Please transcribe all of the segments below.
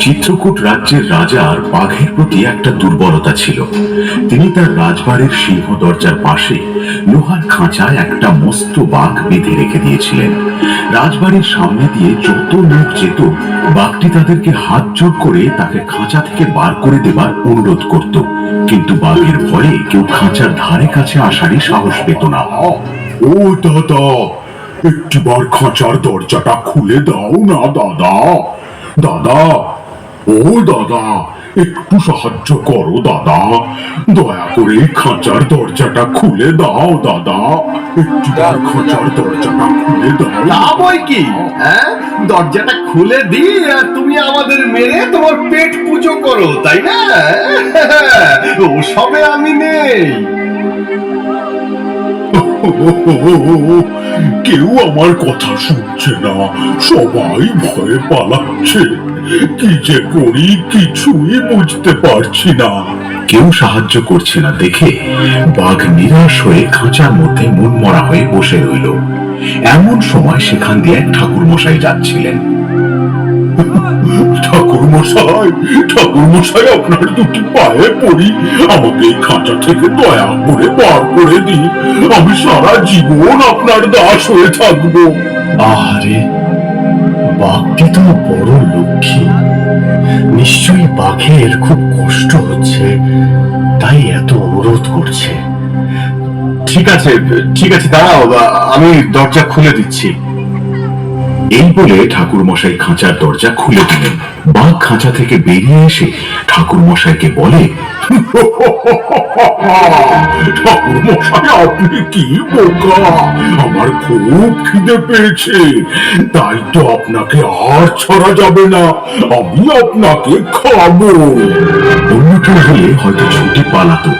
চিত্রকূট রাজ্যের রাজার বাঘের প্রতি একটা দুর্বলতা ছিল। তিনি তার রাজবাড়ির সিংহ দরজার পাশে লোহার খাঁচায় একটা মস্ত বাঘ বেঁধে রেখে দিয়েছিলেন। রাজবাড়ির সামনে দিয়ে যত লোক যেত, বাঘটি তাদেরকে হাত জোর করে তাকে খাঁচা থেকে বার করে দেবার অনুরোধ করত। কিন্তু বাঘের ভয়ে কেউ খাঁচার ধারে কাছে আসারই সাহস পেত না। ও দাদা একটিবার খাঁচার দরজাটা খুলে দাও না দাদা। দাদা ও দাদা একটু সাহায্য করো দাদা। দয়া করে খাঁচার দরজাটা খুলে দাও দাদা। একটিবার খাঁচার দরজাটা খুলে দাও তা বই কি? হ্যাঁ? দরজাটা খুলে দি আর তুমি আমাদের মেরে তোমার পেট পুজো করো তাই না? ও সবে আমি নেই। কেউ আমার কথা শুনছে না। সবাই ভয়ে পালাচ্ছে। কি যে করি কিছুই বুঝতে পারছি না। কেউ সাহায্য করছে না দেখে বাঘ নিরাশ হয়ে খাঁচার মধ্যে মনমরা হয়ে বসে রইল। এমন সময় সেখান দিয়ে এক ঠাকুর মশাই যাচ্ছিলেন। ঠাকুর মশাই ঠাকুর মশাই আপনার দুটি পায়ে পড়ি। আমাকে এই খাঁচা থেকে দয়া করে বার করে দিন। আমি সারা জীবন আপনার দাস হয়ে থাকব। আরে বাঘটি তো বড় লক্ষ্মী। নিশ্চয়ই বাঘের খুব কষ্ট হচ্ছে তাই এত অনুরোধ করছে। ঠিক আছে ঠিক আছে দাঁড়াও আমি দরজা খুলে দিচ্ছি। এই বলে ঠাকুর মশাই খাঁচার দরজা খুলে দিলেন। বাঘ খাঁচা থেকে বেরিয়ে এসে ঠাকুর মশাইকে বলে ঠাকুর মশাই আপনি কি বোকা? আমার খুব খিদে পেয়েছে। তাই তো আপনাকে আর ছড়া যাবে না। আমি আপনাকে খাব। অন্য কেউ হলে হয়তো ছুটে পালাতো।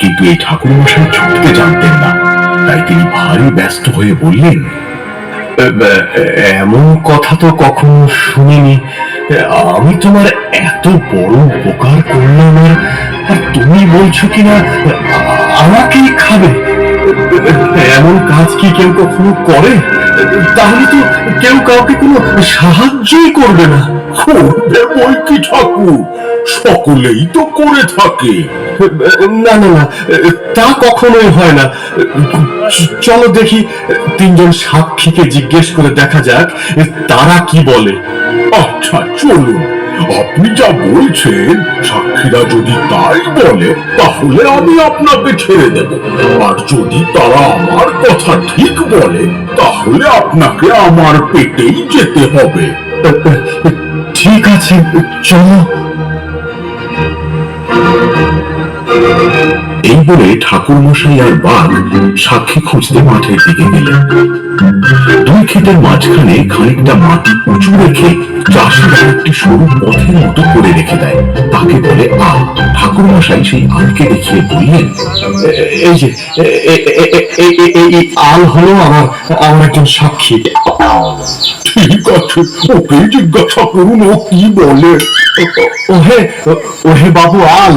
কিন্তু এই ঠাকুর মশাই ছুটতে জানতেন না। তাই তিনি ভারী ব্যস্ত হয়ে বললেন এমন কথা তো কখনো শুনিনি। আমি তোমার এত বড় উপকার করলাম, আর তুমি বলছো কিনা, আমাকেই খাবে। এমন কাজ কি কেউ কখনো করে? তাহলে তো কেউ কাউকে কোনো সাহায্যই করবে না। ঠাকুর, সকলেই তো করে থাকে। না না না, তা কখনোই হয় না। চলো দেখি তিনজন সাক্ষীকে জিজ্ঞেস করে দেখা যাক তারা কি বলে। আচ্ছা চলুন। আপনি যা বলছেন, সাক্ষীরা যদি তাই বলে, তাহলে আমি আপনাকে ছেড়ে দেব। আর যদি তারা আমার কথা ঠিক বলে, তাহলে আপনাকে আমার পেটেই যেতে হবে। ঠিক আছে, চলো। এই বলে ঠাকুর মশাই আর বাঘ সাক্ষী খুঁজতে মাঠের দিকে গেলেন। দুই ক্ষেতের মাঝখানে খানিকটা মাটি উঁচু রেখে চাষিরা একটি সরু পথের মতো করে রেখে দেয়। তাকে বলে আল। ঠাকুর মশাই সেই আলকে দেখিয়ে বললেন এই যে এই আল হলো আমার আমার একজন সাক্ষী। ঠিক আছে ওকে জিজ্ঞাসা করুন ও কি বলে ওহে ওহে বাবু আল,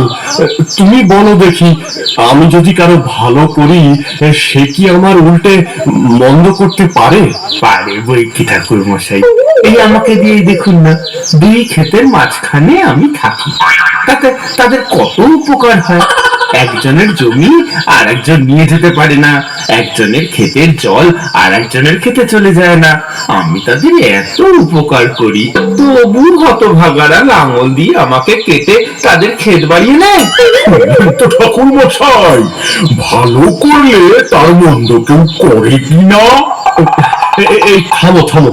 তুমি বলো দেখি, আমি যদি কারও ভালো করি, সে কি আমার উল্টে মন্দ করতে পারে? পারে বই কি ঠাকুর মশাই। এই আমাকে দিয়ে দেখুন না, দুই ক্ষেতের মাঝখানে আমি থাকি। তাতে তাদের কত উপকার হয়? একজনের জমি আর একজন নিয়ে যেতে পারে না। একজনের ক্ষেতের জল আর একজনের ক্ষেতে চলে যায় না। আমি তাদের এত উপকার করি, তবু হতভাগারা লাঙল দিয়ে আমাকে কেটে তাদের ক্ষেত বাড়িয়ে নেয়। তো ঠাকুর মশাই, ভালো করলে তার মন্দ কেউ করে কি না? এই থামো থামো।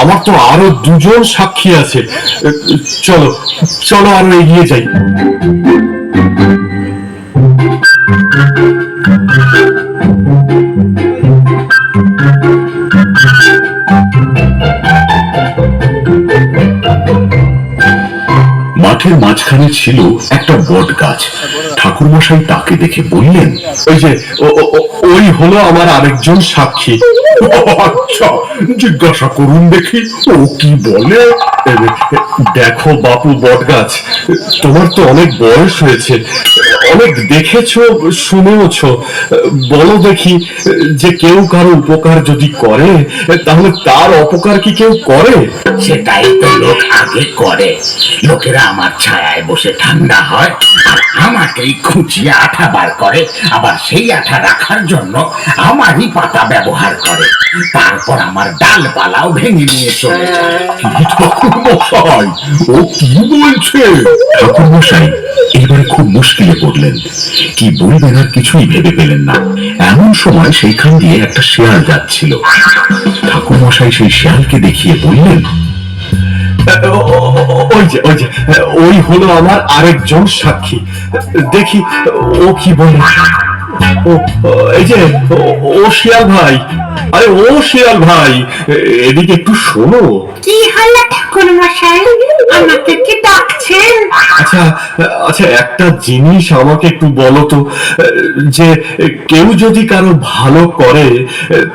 আমার তো আরও দুজন সাক্ষী আছে। চলো চলো আরও এগিয়ে যাই। মাঝখানে ছিল একটা বট গাছ। ঠাকুর মশাই তাকে দেখে বললেন, ওই যে ওই হলো আমার আরেকজন সাক্ষী। আচ্ছা জিজ্ঞাসা করুন দেখি, ও কি বলে? দেখো বাপু বট গাছ, তোমার তো অনেক বয়স হয়েছে অনেক দেখেছ, শুনেওছ। বলো দেখি, যে কেউ কারও উপকার যদি করে, তাহলে তার অপকার কি কেউ করে? সেটাই তো লোক আগে করে। লোকেরা আমার ছায়ায় বসে ঠান্ডা হয়। আমাকেই খুঁচিয়ে আঠা বার করে আবার সেই আঠা রাখার জন্য আমারই পাতা ব্যবহার করে। তারপর আমার ডালপালাও ভেঙে নিয়ে চলে যায়। ও কি বলছে? ঠাকুর মশাই এবারে খুব মুশকিলে পড়লেন। কি বলবেন আর কিছুই ভেবে পেলেন না। এমন সময় সেইখান দিয়ে একটা শেয়াল যাচ্ছিল। ঠাকুর মশাই সেই শেয়ালকে দেখিয়ে বললেন ও- ও- ও- ওই যে ওই যে ওই হলো আমার আরেকজন সাক্ষী। দেখি ও কি বলে? ও এই যে ও- শিয়াল ভাই। আরে ও শিয়াল ভাই এদিকে একটু শোনো। কি হলো ঠাকুর মশাই? আমাকে কি ডাকছেন? আচ্ছা আচ্ছা একটা জিনিস আমাকে একটু বলো তো যে কেউ যদি কারও ভালো করে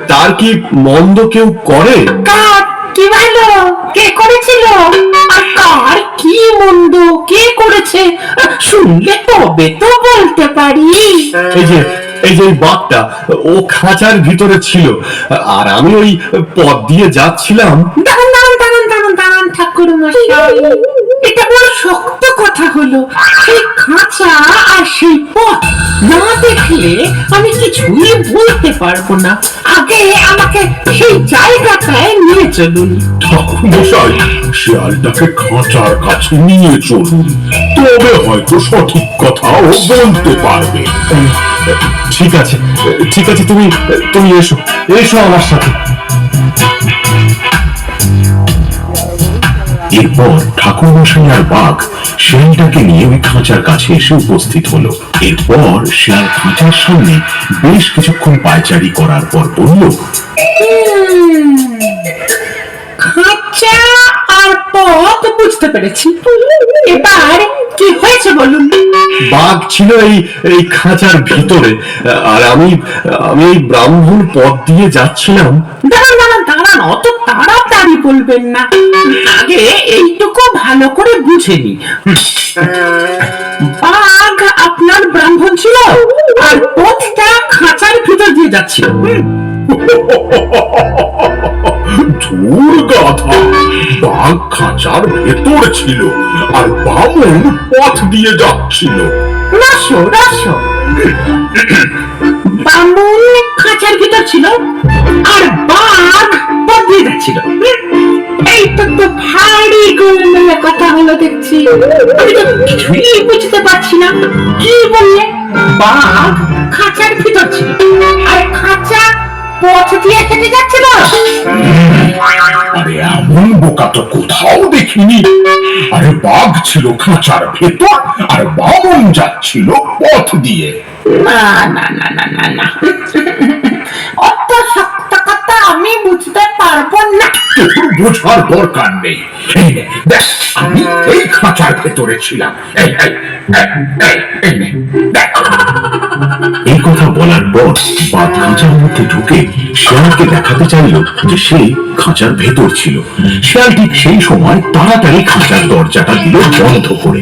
তার কি মন্দ কেউ করে? কার কি ভালো কে করেছিল? আর কি মন্দ? কে করেছে? শুনলে তবে তো বলতে পারি। এই যে এই যে বাঘটা ও খাঁচার ভিতরে ছিল। আর আমি ওই পথ দিয়ে যাচ্ছিলাম। দাঁড়ান দাঁড়ান দাঁড়ান দাঁড়ান দাঁড়ান ঠাকুর মশাই। এটা বড় শক্ত কথা হলো। সেই খাঁচা আর সেই পথ না দেখলে আমি কিছুই বলতে পারব না। আগে আমাকে সেই নিয়ে চলুন ঠাকুর মশাই শিয়ালটাকে খাঁচার কাছে নিয়ে চলুন। তবে হয়তো সঠিক কথাও বলতে পারবে। ঠিক আছে ঠিক আছে তুমি তুমি এসো এসো আমার সাথে। এরপর ঠাকুর মশাই আর বাঘ শিয়ালটাকে নিয়ে ওই খাঁচার কাছে এসে উপস্থিত হলো। এরপর শিয়াল খাঁচার সামনে বেশ কিছুক্ষণ পায়চারি করার পর বলল খাঁচা আর পথ বুঝতে পেরেছি। এবার কি হয়েছে বলুন? বাঘ ছিল এই এই খাঁচার ভিতরে। আর আমি আমি এই ব্রাহ্মণ পথ দিয়ে যাচ্ছিলাম। দাঁড়ান দাঁড়ান দাঁড়ান অত তাড়াতাড়ি বলবেন না। আগে এইটুকু ভালো করে বুঝে নি বাঘ আপনার ব্রাহ্মণ ছিল আর পথটা খাঁচার ভিতর দিয়ে যাচ্ছিল। ধুর বাঘ খাঁচার ভেতর ছিল আর বামন পথ দিয়ে যাচ্ছিল। রসো রসো। বামুন খাঁচার ভিতর ছিল আর বাঘ পথ দিয়ে যাচ্ছিল। এইটা তো ভারী গোলমেলে কথা হলো দেখছি। আমি তো কিছুই বুঝতে পারছি না। কি বললে? বাঘ খাঁচার ভিতর ছিল। আরে এমন বোকা তো কোথাও দেখিনি। আরে বাঘ ছিল খাঁচার ভেতর আর বামন যাচ্ছিল পথ দিয়ে। না না না না না না। অত শক্ত কথা আমি বুঝতে পারব না। তোর বোঝার দরকার নেই। দেখ আমি এই খাঁচার ভেতরে ছিলাম। এই এই এই, কথা বলার পর বাঘ খাঁচার মধ্যে ঢুকে শিয়ালকে দেখাতে চাইল যে সে খাঁচার ভেতর ছিল। শিয়াল ঠিক সেই সময় তাড়াতাড়ি খাঁচার দরজাটা দিল বন্ধ করে।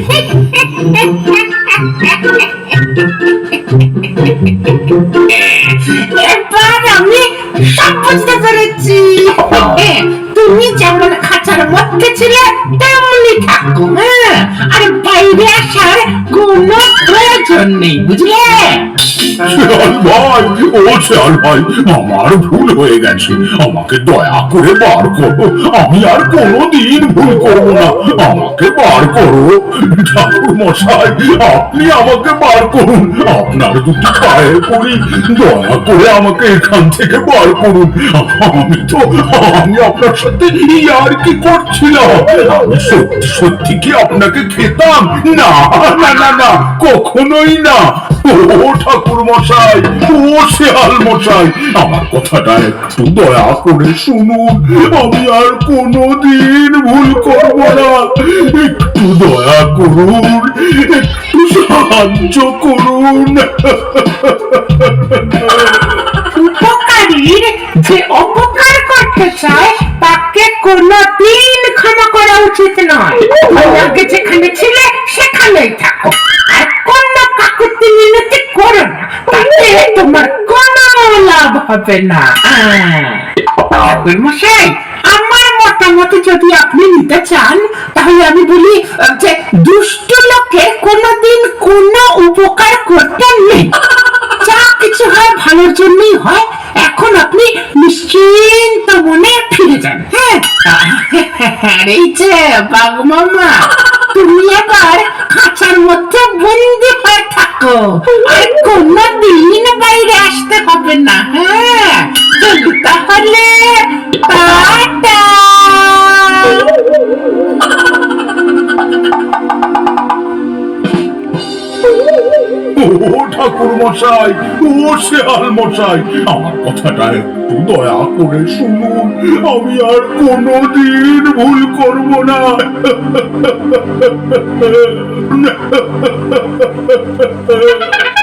এবার আমি সব বুঝতে পেরেছি। তুমি যেমন খাঁচার মধ্যে ছিলে তেমনি থাকো হ্যাঁ আসার কোনো নেই, বুঝলে? আমার ভুল হয়ে গেছে। আমাকে দয়া করে বার করো। আমি আর কোনোদিন ভুল না। আমাকে বার করো। ঠাকুর মশাই, আপনি আমাকে বার করুন। আপনার দুটি পায়ে পড়ি। দয়া করে আমাকে এখান থেকে বার করুন। আমি তো, আমি আপনার সাথে ইয়ার কি করছিলাম? আমি সত্যি সত্যি কি আপনাকে খেতাম? না না না না, কখনোই না। ও ঠাকুর মশাই ও শেয়াল মশাই আমার কথাটা একটু দয়া করে শুনুন। আমি আর কোনোদিন ভুল করব না। একটু দয়া করুন একটু সাহায্য করুন। উপকারীর যে অপকার করতে চায় তাকে কোনোদিন ক্ষমা করা উচিত নয়। যেখানে ছিলে সেখানেই থাকো। আর রাজনীতি করো না তাহলে তোমার কোনো লাভ হবে না। মশাই আমার মতামত যদি আপনি নিতে চান, তাহলে আমি বলি, যে দুষ্ট লোকে কোনোদিন কোনো উপকার করতে নেই যা কিছু হয় ভালোর জন্যই হয়। এখন আপনি নিশ্চিন্ত মনে ফিরে যান। হ্যাঁ? হ্যাঁ, হ্যাঁ, হ্যাঁ এই যে বাগমামা তুমি এবার খাঁচার মধ্যে বন্দি হয়ে থাকো। আর কোনদিন বাইরে আসতে হবে না হ্যাঁ? তাহলে টাটা ও ঠাকুর মশাই ও শেয়াল মশাই আমার কথাটা একটু দয়া করে শুনুন। আমি আর কোনোদিন ভুল করব না।